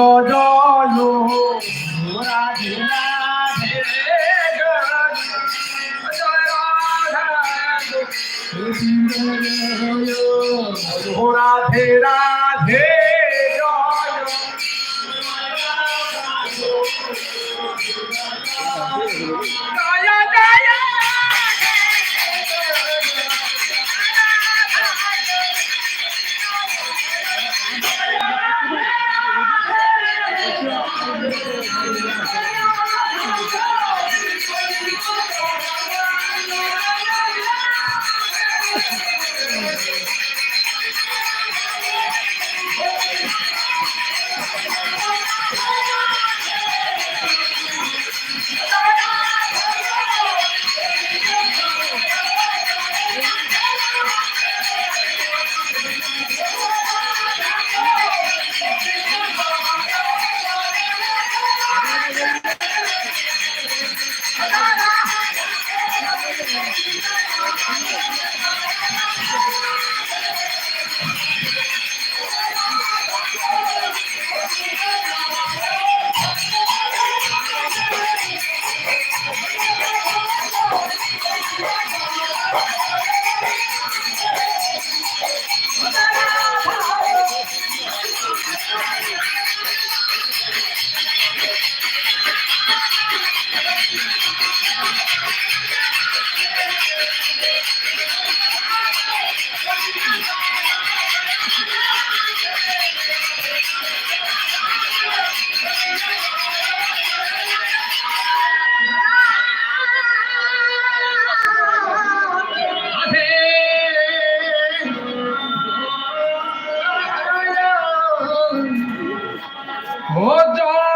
no, no. ও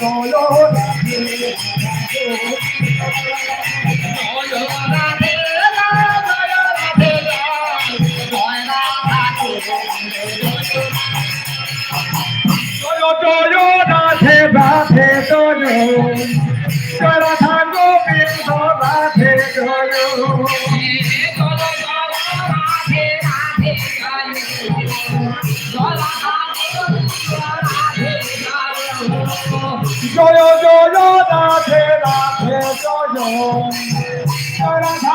রাধে জয় রাধে রাধে জয় জয়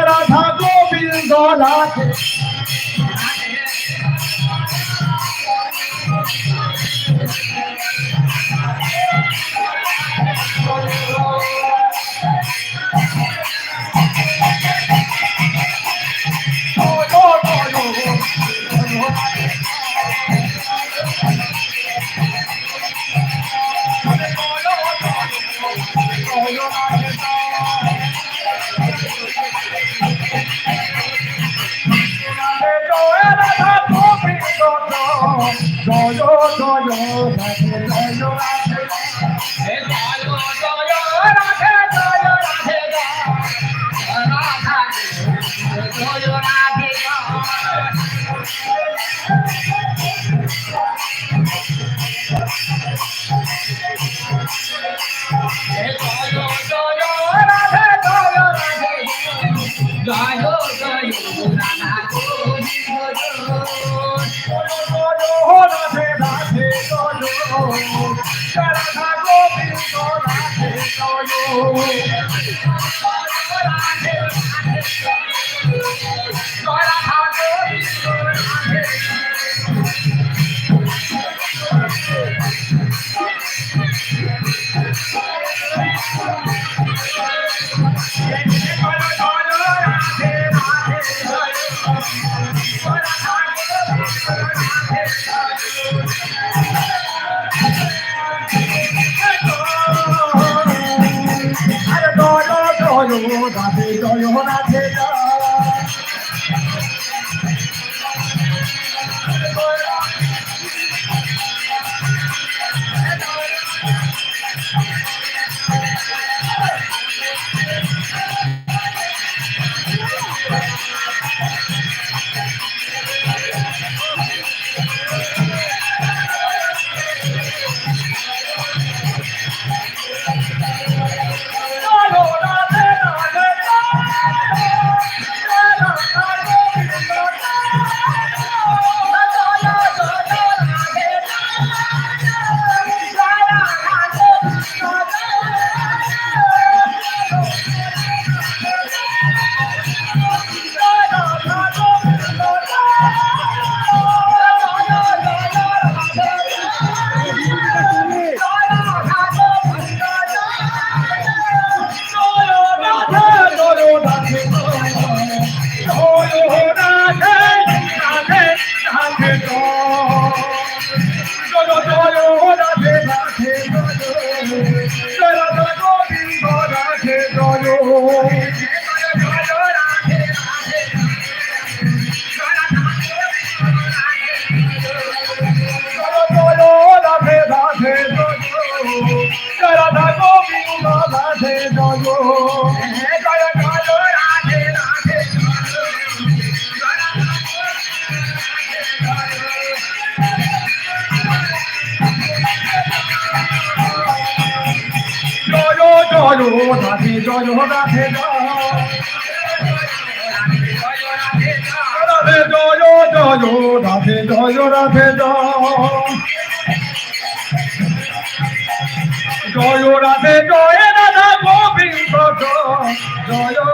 Radha Govinda Radhe Obrigado. জয় রাধে জয় রাধে জয় রাধে জয় রাধে জয় রাধা গোবিন্দ জয়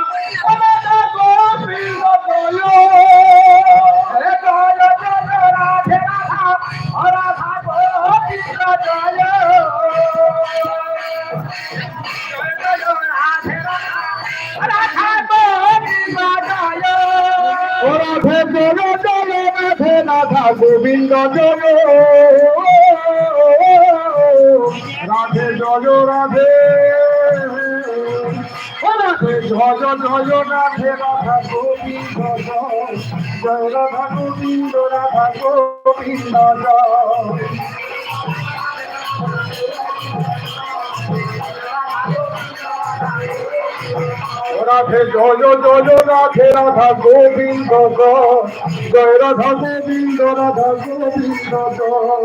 রাধে জয় জয় রাধে রাধা গোবিন্দ জয় রাধা গোবিন্দ রাধা গোবিন্দ জয়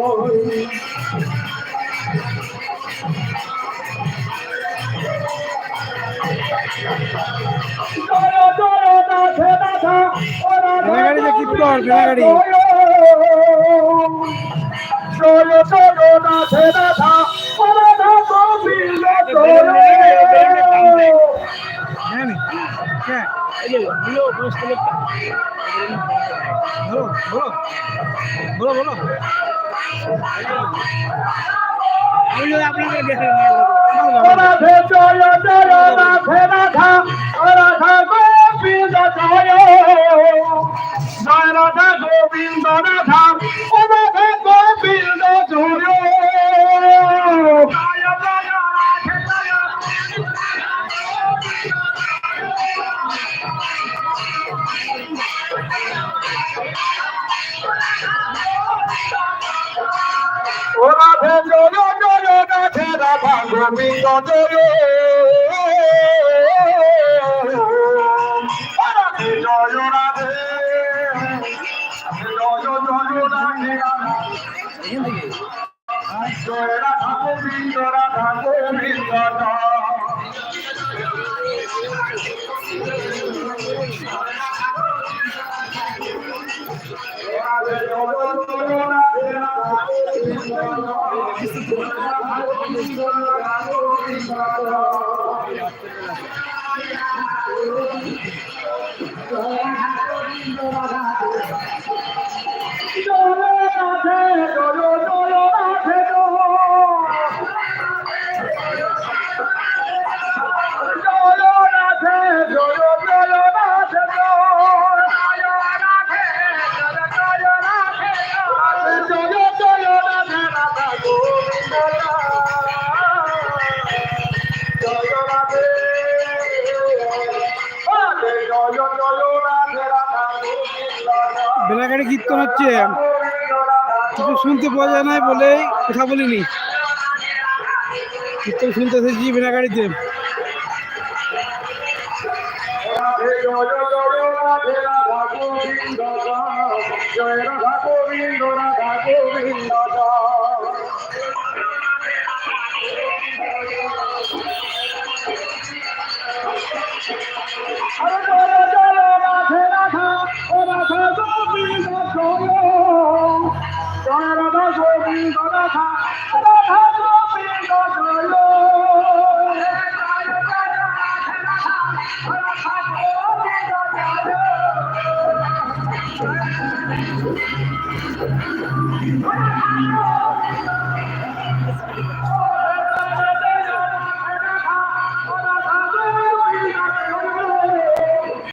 জয় রাধে রাধা রাধা গাড়ি চলো চলো নাথে নাথা অনাথা গোবিন্দ চলে বলো বলো Govinda Jaya, Jaya Govinda Jaya, Govinda Govinda Jaya. সেবা করো হচ্ছে, কিছু শুনতে পাওয়া যায় নাই বলে কথা বলিনি। কীর্তন শুনতে এসেছি বিনাগাড়িতে। জয় রাধা গোবিন্দ রাধা গোবিন্দ